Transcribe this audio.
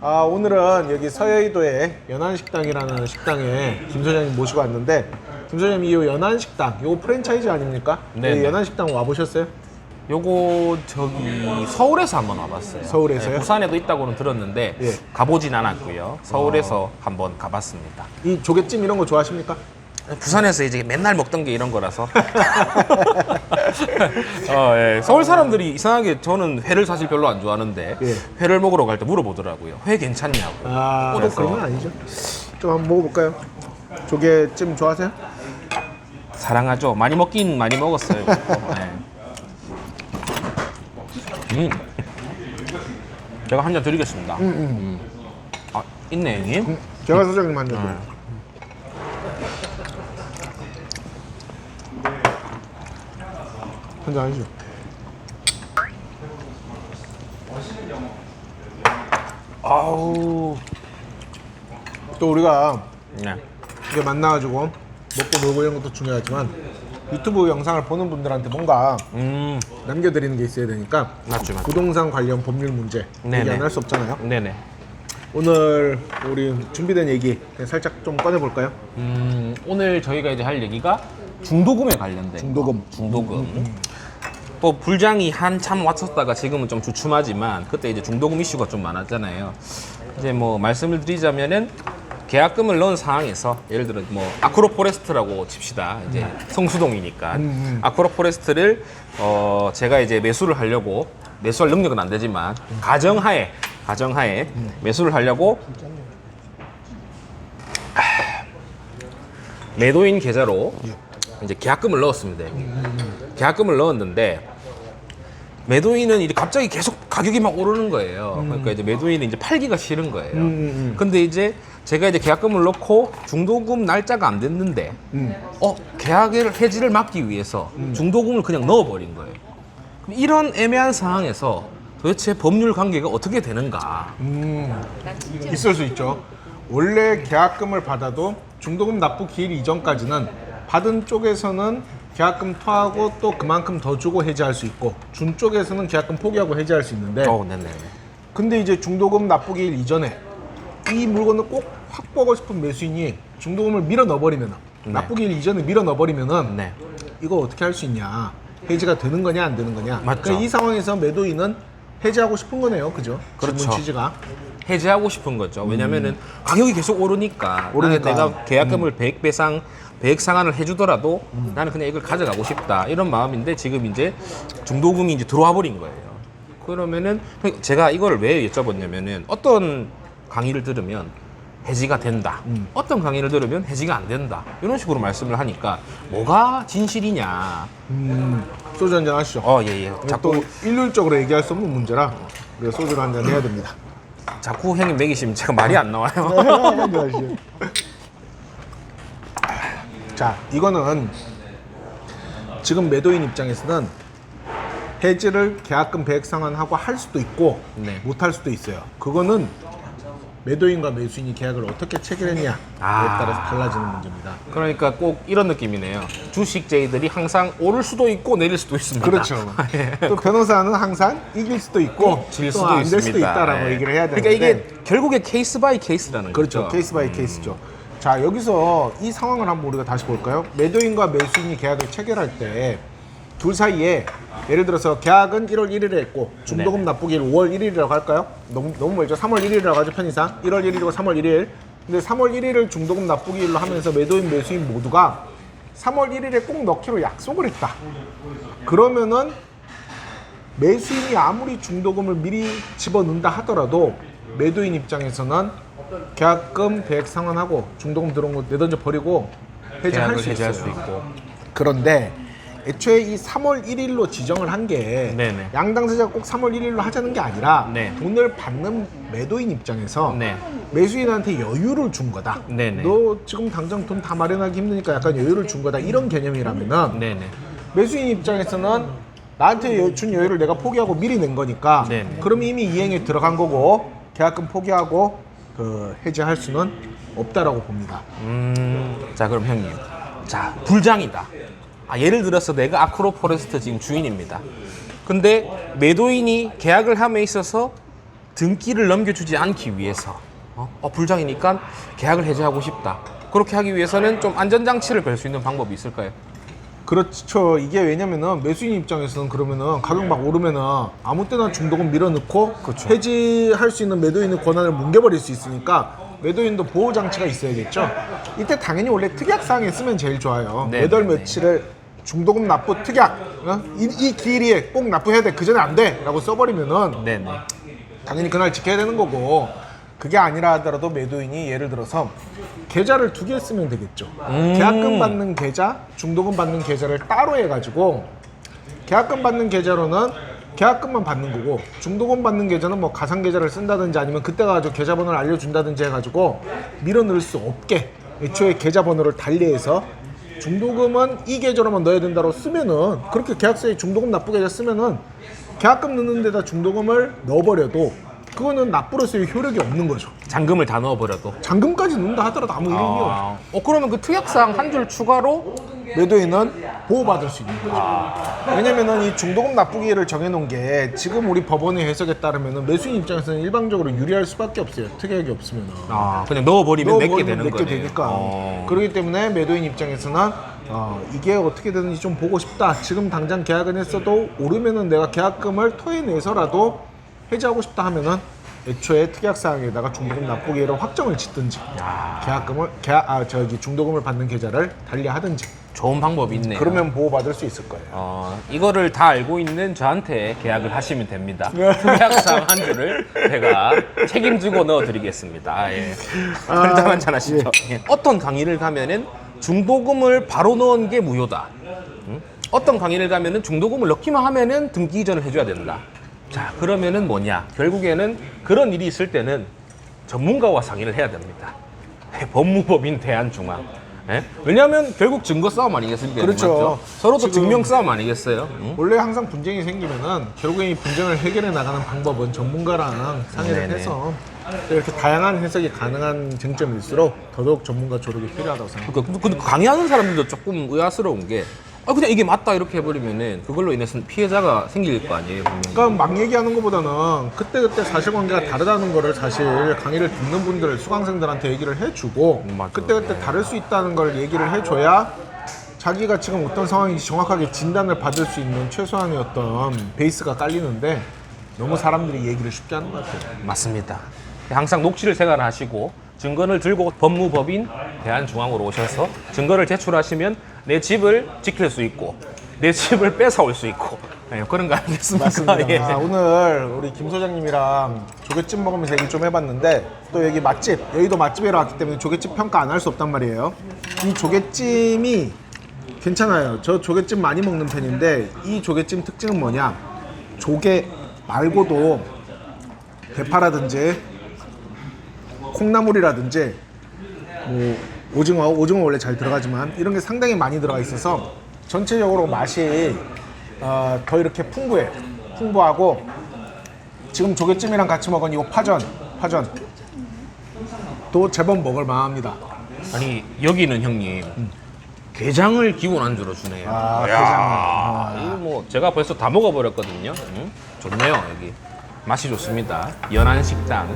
아 오늘은 여기 서여의도에 연안식당이라는 식당에 김 소장님 모시고 왔는데 김 소장님 이 연안식당 이거 프랜차이즈 아닙니까? 네네. 이 연안식당 와보셨어요? 요거 저기 서울에서 한번 와봤어요. 서울에서요? 네, 부산에도 있다고는 들었는데 예. 가보진 않았고요. 서울에서 한번 가봤습니다. 이 조개찜 이런 거 좋아하십니까? 부산에서 이제 맨날 먹던 게 이런 거라서. 어, 예. 서울 사람들이 이상하게 저는 회를 사실 별로 안 좋아하는데 예. 회를 먹으러 갈 때 물어보더라고요. 회 괜찮냐고. 아 또 그래서- 그런 건 아니죠. 좀 한번 먹어볼까요? 조개찜 좋아하세요? 사랑하죠. 많이 먹긴 많이 먹었어요. 네. 음. 제가 한 잔 드리겠습니다. 음. 아, 있네, 형님. 제가 소장님 한 잔. 네. 드릴게요. 한잔 하시죠. 아우. 또 우리가 네. 이게 만나가지고 먹고 놀고 이런 것도 중요하지만 유튜브 영상을 보는 분들한테 뭔가 음. 남겨드리는 게 있어야 되니까 맞죠, 맞죠. 부동산 관련 법률 문제 네네. 얘기 안 할 수 없잖아요. 네네. 오늘 우리 준비된 얘기 그냥 살짝 좀 꺼내볼까요? 음, 오늘 저희가 이제 할 얘기가 중도금에 관련된 중도금. 거. 중도금. 또 불장이 한참 왔었다가 지금은 좀 주춤하지만 그때 이제 중도금 이슈가 좀 많았잖아요. 이제 뭐 말씀을 드리자면은 계약금을 넣은 상황에서 예를 들어 뭐 아크로포레스트라고 칩시다. 이제 성수동이니까 아크로포레스트를 어 제가 이제 매수를 하려고 매수할 능력은 안 되지만 가정하에 가정하에 매수를 하려고 매도인 계좌로 이제 계약금을 넣었습니다. 계약금을 넣었는데 매도인은 이제 갑자기 계속 가격이 막 오르는 거예요. 그러니까 이제 매도인은 이제 팔기가 싫은 거예요. 음, 근데 이제 제가 이제 계약금을 넣고 중도금 날짜가 안 됐는데 음. 어 계약을 해지를 막기 위해서 중도금을 그냥 넣어버린 거예요. 그럼 이런 애매한 상황에서 도대체 법률 관계가 어떻게 되는가? 음, 있을 수 있죠. 원래 계약금을 받아도 중도금 납부 기일 이전까지는 받은 쪽에서는 계약금 토하고 또 그만큼 더 주고 해지할 수 있고 준 쪽에서는 계약금 포기하고 해지할 수 있는데 어, 네네. 근데 이제 중도금 납부 기일 이전에 이 물건을 꼭 확보하고 싶은 매수인이 중도금을 밀어 넣어버리면 네. 납부 기일 이전에 밀어 넣어버리면은 네. 이거 어떻게 할 수 있냐 해지가 되는 거냐 안 되는 거냐 맞죠. 그러니까 이 상황에서 매도인은 해지하고 싶은 거네요 그죠 그렇죠. 질문 취지가 해지하고 싶은 거죠. 왜냐면은 가격이 계속 오르니까, 오르니까. 나는 내가 계약금을 100배 상, 100 상한을 해주더라도 나는 그냥 이걸 가져가고 싶다. 이런 마음인데 지금 이제 중도금이 이제 들어와 버린 거예요. 그러면은 제가 이거를 왜 여쭤봤냐면은 어떤 강의를 들으면 해지가 된다. 어떤 강의를 들으면 해지가 안 된다. 이런 식으로 말씀을 하니까 뭐가 진실이냐. 음, 소주 한잔 하시죠 어, 예, 예. 자꾸 자꾸, 일률적으로 얘기할 수 없는 문제라 우리가 소주를 한잔 해야 됩니다. 자꾸 형님 먹이시면 제가 말이 안 나와요. 하시죠. 자, 이거는 지금 매도인 입장에서는 해지를 계약금 배액 상환하고 할 수도 있고 네. 못 할 수도 있어요. 그거는 매도인과 매수인이 계약을 어떻게 체결했냐에 아. 따라서 달라지는 문제입니다. 그러니까 꼭 이런 느낌이네요. 주식제이들이 항상 오를 수도 있고 내릴 수도 있습니다. 그렇죠. 예. 또 변호사는 항상 이길 수도 있고 질또 수도 안 있습니다. 될 수도 있다라고 예. 얘기를 해야 되는데 그러니까 이게 결국에 케이스 바이 케이스라는 그렇죠. 거죠. 케이스 바이 케이스죠. 자, 여기서 이 상황을 한번 우리가 다시 볼까요? 매도인과 매수인이 계약을 체결할 때 둘 사이에 예를 들어서 계약은 1월 1일에 했고 중도금 네네. 납부기일 5월 1일이라고 할까요? 너무 너무 멀죠. 3월 1일이라고 하죠 편의상. 1월 1일이고 3월 1일. 근데 3월 1일을 중도금 납부기일로 하면서 매도인 매수인 모두가 3월 1일에 꼭 넣기로 약속을 했다. 그러면은 매수인이 아무리 중도금을 미리 집어넣는다 하더라도 매도인 입장에서는 계약금 대액 상환하고 중도금 들어온 거 내던져 버리고 해지할 계약을 수 해지할 있어요. 수 있고. 그런데 애초에 이 3월 1일로 지정을 한 게 네네. 양당사자가 꼭 3월 1일로 하자는 게 아니라 네. 돈을 받는 매도인 입장에서 네. 매수인한테 여유를 준 거다. 네네. 너 지금 당장 돈 다 마련하기 힘드니까 약간 여유를 준 거다. 이런 개념이라면은 네네. 매수인 입장에서는 나한테 여- 준 여유를 내가 포기하고 미리 낸 거니까 네네. 그럼 이미 이행에 들어간 거고 계약금 포기하고 그 해지할 수는 없다라고 봅니다. 음, 자 그럼 형님, 자 불장이다. 아, 예를 들어서 내가 아크로 포레스트 지금 주인입니다. 근데 매도인이 계약을 함에 있어서 등기를 넘겨주지 않기 위해서 어, 어, 불장이니까 계약을 해지하고 싶다. 그렇게 하기 위해서는 좀 안전장치를 걸 수 있는 방법이 있을까요? 그렇죠. 이게 왜냐면은 매수인 입장에서는 그러면은 가격 막 오르면은 아무 때나 중도금 밀어넣고 해지할 수 있는 매도인의 권한을 뭉개버릴 수 있으니까 매도인도 보호 장치가 있어야겠죠. 이때 당연히 원래 특약 사항에 쓰면 제일 좋아요. 네, 매달 네, 네. 며칠을 중도금 납부 특약 어? 이, 이 길이에 꼭 납부해야 돼. 그 전에 안 돼.라고 써버리면은 네네. 당연히 그날 지켜야 되는 거고 그게 아니라 하더라도 매도인이 예를 들어서 계좌를 두 개 쓰면 되겠죠. 음. 계약금 받는 계좌, 중도금 받는 계좌를 따로 해가지고 계약금 받는 계좌로는 계약금만 받는 거고 중도금 받는 계좌는 뭐 가상 계좌를 쓴다든지 아니면 그때 가지고 계좌번호를 알려준다든지 해가지고 밀어 넣을 수 없게 애초에 계좌번호를 달리해서 중도금은 이 계좌로만 넣어야 된다고 쓰면은 그렇게 계약서에 중도금 납부 계좌 쓰면은 계약금 넣는 데다 중도금을 넣어버려도 그거는 납부로서의 효력이 없는 거죠. 잔금을 다 넣어버려도. 잔금까지 넣는다 하더라도 아무 없죠. 아, 어 그러면 그 특약사항 한줄 추가로 매도인은 보호받을 수 있는 거죠. 왜냐면은 이 중도금 납부기를 정해놓은 게 지금 우리 법원의 해석에 따르면은 매수인 입장에서는 일방적으로 유리할 수밖에 없어요. 특약이 없으면은. 아, 그냥 넣어버리면 넣어버리면 되는 내게 거네요. 되니까. 어. 그렇기 때문에 매도인 입장에서는 어, 이게 어떻게 되는지 좀 보고 싶다. 지금 당장 계약은 했어도 오르면은 내가 계약금을 토해내서라도 해지하고 싶다 하면은 애초에 특약사항에다가 중도금 납부기를 확정을 짓든지 계약금을 계약 아 저기 중도금을 받는 계좌를 달리하든지 좋은 방법이 있네요. 그러면 보호받을 수 있을 거예요. 어, 이거를 다 알고 있는 저한테 계약을 하시면 됩니다. 네. 특약사항 한 줄을 제가 책임지고 넣어드리겠습니다. 예. 한잔 한잔 하시죠. 예. 어떤 강의를 가면은 중도금을 바로 넣은 게 무효다. 음? 어떤 강의를 가면은 중도금을 넣기만 하면은 등기 이전을 해줘야 된다. 자, 그러면은 뭐냐? 결국에는 그런 일이 있을 때는 전문가와 상의를 해야 됩니다. 법무법인 대한중앙. 예? 왜냐하면 결국 증거 싸움 아니겠습니까? 그렇죠. 맞죠? 서로 또 지금- 증명 싸움 아니겠어요? 응? 원래 항상 분쟁이 생기면은 결국에 이 분쟁을 해결해 나가는 방법은 전문가랑 상의를 네네. 해서 이렇게 다양한 해석이 가능한 쟁점일수록 더더욱 전문가 조력이 필요하다고 생각합니다. 그러니까 근데 강의하는 사람들도 조금 의아스러운 게 아, 그냥 이게 맞다 이렇게 해버리면은 그걸로 인해서 피해자가 생길 거 아니에요 분명히. 그러니까 막 얘기하는 것보다는 그때그때 사실관계가 다르다는 거를 사실 강의를 듣는 분들 수강생들한테 얘기를 해주고 음, 맞아요. 그때그때 다를 수 있다는 걸 얘기를 해줘야 자기가 지금 어떤 상황인지 정확하게 진단을 받을 수 있는 최소한의 어떤 베이스가 깔리는데 너무 사람들이 얘기를 쉽게 하는 것 같아요. 맞습니다. 항상 녹취를 생활하시고 증거를 들고 법무법인 대한중앙으로 오셔서 증거를 제출하시면 내 집을 지킬 수 있고 내 집을 뺏어올 수 있고 네, 그런 거 아니겠습니까? 맞습니다. 예. 아, 오늘 우리 김 소장님이랑 조개찜 먹으면서 얘기 좀 해봤는데 또 여기 맛집 여의도 맛집이라 왔기 때문에 조개찜 평가 안 할 수 없단 말이에요. 이 조개찜이 괜찮아요. 저 조개찜 많이 먹는 편인데 이 조개찜 특징은 뭐냐? 조개 말고도 대파라든지 콩나물이라든지 뭐 오징어, 오징어 원래 잘 들어가지만 이런 게 상당히 많이 들어가 있어서 전체적으로 맛이 어, 더 이렇게 풍부해. 풍부하고 지금 조개찜이랑 같이 먹은 이 파전, 파전 또 제법 먹을 만합니다. 아니 여기는 형님 게장을 기본 안주로 주네요. 아, 이야, 게장. 아. 이거 뭐 제가 벌써 다 먹어버렸거든요. 음, 좋네요 여기 맛이 좋습니다. 연안 식당